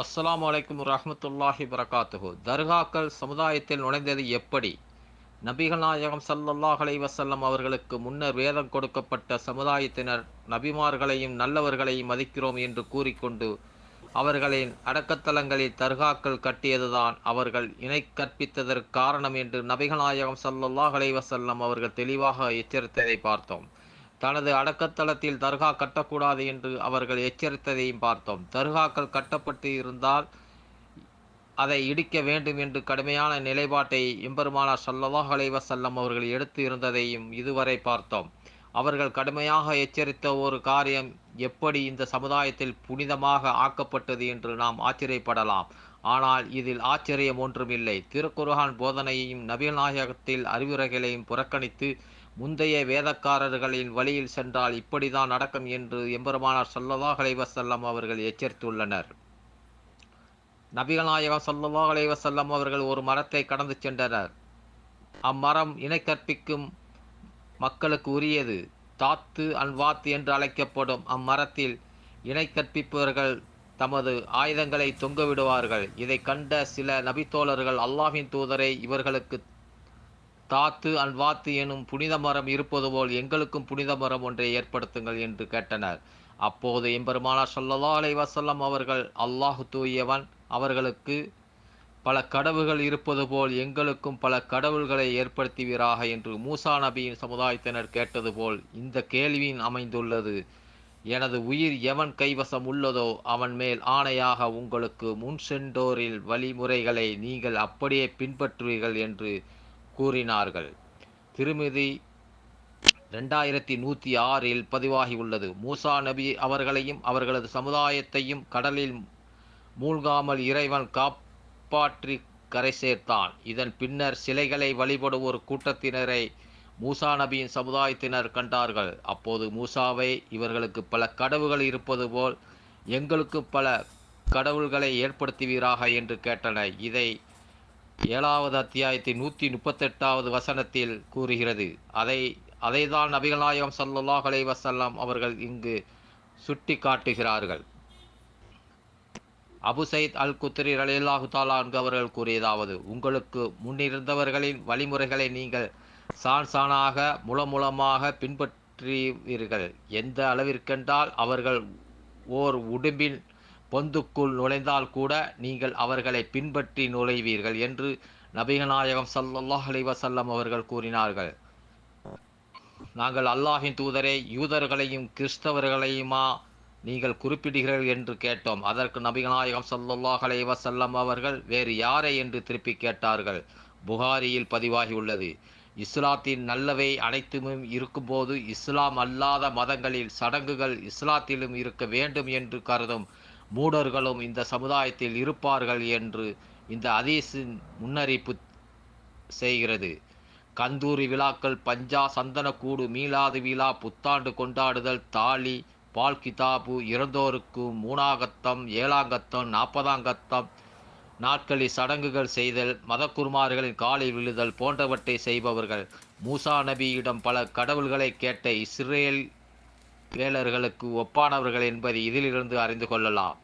அஸ்லாம் வலைக்கம் ரஹமத்துல்லாஹி வரகாத்துஹு. தர்காக்கள் சமுதாயத்தில் நுழைந்தது எப்படி? நபிகள் நாயகம் சல்லல்லாஹ் அலைஹி அவர்களுக்கு முன்னர் வேதம் கொடுக்கப்பட்ட சமுதாயத்தினர் நபிமார்களையும் நல்லவர்களையும் மதிக்கிறோம் என்று கூறிக்கொண்டு அவர்களின் அடக்கத்தலங்களில் தர்காக்கள் கட்டியதுதான் அவர்கள் இணை கற்பித்ததற்கு காரணம் என்று நபிகள் நாயகம் சல்லல்லாஹ் அலைஹி அவர்கள் தெளிவாக எச்சரித்ததை பார்த்தோம். தனது அடக்கத்தளத்தில் தர்கா கட்டக்கூடாது என்று அவர்கள் எச்சரித்ததையும் பார்த்தோம். தர்காக்கள் கட்டப்பட்டு இருந்தால் அதை இடிக்க வேண்டும் என்று கடுமையான நிலைப்பாட்டை எம்பெருமானார் ஸல்லல்லாஹு அலைவசல்லம் அவர்கள் எடுத்து இருந்ததையும் இதுவரை பார்த்தோம். அவர்கள் கடுமையாக எச்சரித்த ஒரு காரியம் எப்படி இந்த சமுதாயத்தில் புனிதமாக ஆக்கப்பட்டது என்று நாம் ஆச்சரியப்படலாம். ஆனால் இதில் ஆச்சரியம் ஒன்றுமில்லை. திருக்குர்ஹான் போதனையையும் நபிகள் நாயகத்தில் அறிவுரைகளையும் புறக்கணித்து முந்தைய வேதக்காரர்களின் வழியில் சென்றால் இப்படிதான் நடக்கும் என்று எம்பெருமானார் ஸல்லல்லாஹு அலைவசல்லம் அவர்கள் எச்சரித்துள்ளனர். நபிகநாயகம் நாயகம் அலைவசல்லம் அவர்கள் ஒரு மரத்தை கடந்து சென்றனர். அம்மரம் இணை கற்பிக்கும் மக்களுக்கு உரியது. தாத்து அன்வாத்து என்று அழைக்கப்படும் அம்மரத்தில் இணை கற்பிப்பவர்கள் தமது ஆயுதங்களை தொங்கவிடுவார்கள் இதை கண்ட சில நபித்தோழர்கள் அல்லாஹின் தூதரை இவர்களுக்கு தாத்து அல்வாத்து எனும் புனித மரம் இருப்பது போல் எங்களுக்கும் புனித மரம் ஒன்றை ஏற்படுத்துங்கள் என்று கேட்டனர். அப்போது எம்பெருமானார் சொல்லலா அலை வசல்லம் அவர்கள் அல்லாஹு தூயவன் அவர்களுக்கு பல கடவுள்கள் இருப்பது போல் எங்களுக்கும் பல கடவுள்களை ஏற்படுத்துவீராக என்று மூசா நபியின் சமுதாயத்தினர் கேட்டது போல் இந்த கேள்வியின் அமைந்துள்ளது. எனது உயிர் எவன் கைவசம் உள்ளதோ அவன் மேல் ஆணையாக உங்களுக்கு முன் சென்றோரில் வழிமுறைகளை நீங்கள் அப்படியே பின்பற்றுவீர்கள் என்று கூறினார்கள். திருமிதி ரெண்டாயிரத்தி நூற்றி ஆறில் பதிவாகியுள்ளது. மூசா நபி அவர்களையும் அவர்களது சமுதாயத்தையும் கடலில் மூழ்காமல் இறைவன் காப்பாற்றி கரை சேர்த்தான். இதன் பின்னர் சிலைகளை வழிபடும் ஒரு கூட்டத்தினரை மூசா நபியின் சமுதாயத்தினர் கண்டார்கள். அப்போது மூசாவை இவர்களுக்கு பல கடவுள்கள் இருப்பது போல் எங்களுக்கு பல கடவுள்களை ஏற்படுத்துவீராக என்று கேட்டனர். இதை ஏழாவது அத்தியாயத்தின் நூற்றி முப்பத்தெட்டாவது வசனத்தில் கூறுகிறது அதை அதைதான் நபிகள் நாயகம் ஸல்லல்லாஹு வசல்லாம் அவர்கள் இங்கு சுட்டி காட்டுகிறார்கள் அபு சயித் அல் குத்ரி ரலியல்லாஹு தாலா அவர்கள் கூறியதாவது உங்களுக்கு முன்னிருந்தவர்களின் வழிமுறைகளை நீங்கள் சான் சானாக முலமுலமாக பின்பற்றுவீர்கள். எந்த அளவிற்கென்றால் அவர்கள் ஓர் உடும்பின் பொந்துக்குள் நுழைந்தால் கூட நீங்கள் அவர்களை பின்பற்றி நுழைவீர்கள் என்று நபிகநாயகம் சல்லாஹ் அலைவசல்லம் அவர்கள் கூறினார்கள். நாங்கள் அல்லாஹின் தூதரே யூதர்களையும் கிறிஸ்தவர்களையுமா நீங்கள் குறிப்பிடுகிறீர்கள் என்று கேட்டோம். அதற்கு நபிகநாயகம் சல்லாஹ் அலைவசல்லம் அவர்கள் வேறு யாரை என்று திருப்பி கேட்டார்கள். புகாரியில் பதிவாகியுள்ளது. இஸ்லாத்தின் நல்லவை அனைத்தும் இருக்கும்போது இஸ்லாம் அல்லாத மதங்களில் சடங்குகள் இஸ்லாத்திலும் இருக்க வேண்டும் என்று கருதும் மூடர்களும் இந்த சமுதாயத்தில் இருப்பார்கள் என்று இந்த அதீஸின் முன்னறிப்பு செய்கிறது. கந்தூரி விழாக்கள் பஞ்சா சந்தனக்கூடு மீளாது விழா புத்தாண்டு கொண்டாடுதல் தாலி பால் கிதாபு இறந்தோருக்கு மூணாகத்தம் ஏழாங்கத்தம் நாற்பதாங்கத்தம் நாட்களில் சடங்குகள் செய்தல் மதக்குருமார்களின் காலை விழுதல் போன்றவற்றை செய்பவர்கள். மூசா நபியிடம் பல கடவுள்களை கேட்ட இஸ்ரேல் வேலர்களுக்கு ஒப்பானவர்கள் என்பதை இதிலிருந்து அறிந்து கொள்ளலாம்.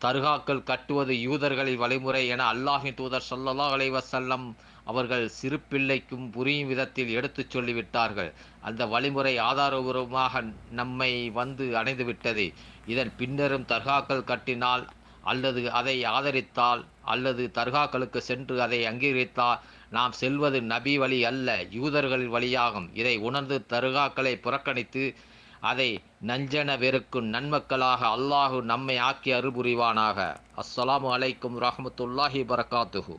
தர்காக்கள் கட்டுவது யூதர்களின் வழிமுறை என அல்லாஹின் தூதர் சொல்லலா அலைவசல்லம் அவர்கள் சிறு பிள்ளைக்கும் புரியும் விதத்தில் எடுத்துச் சொல்லிவிட்டார்கள். அந்த வழிமுறை ஆதாரபூர்வமாக நம்மை வந்து அடைந்துவிட்டது. இதன் பின்னரும் தர்காக்கள் கட்டினால் அல்லது அதை ஆதரித்தால் அல்லது தர்காக்களுக்கு சென்று அதை அங்கீகரித்தால் நாம் செல்வது நபி வழி அல்ல யூதர்களின் வழியாகும். இதை உணர்ந்து தர்காக்களை புறக்கணித்து அதை நஞ்சன வெறுக்கும் நன்மக்களாக அல்லாஹு நம்மை ஆக்கி அருள்புரிவானாக அஸ்ஸலாமு அலைக்கும் ரஹமத்துல்லாஹி பரகாத்துஹூ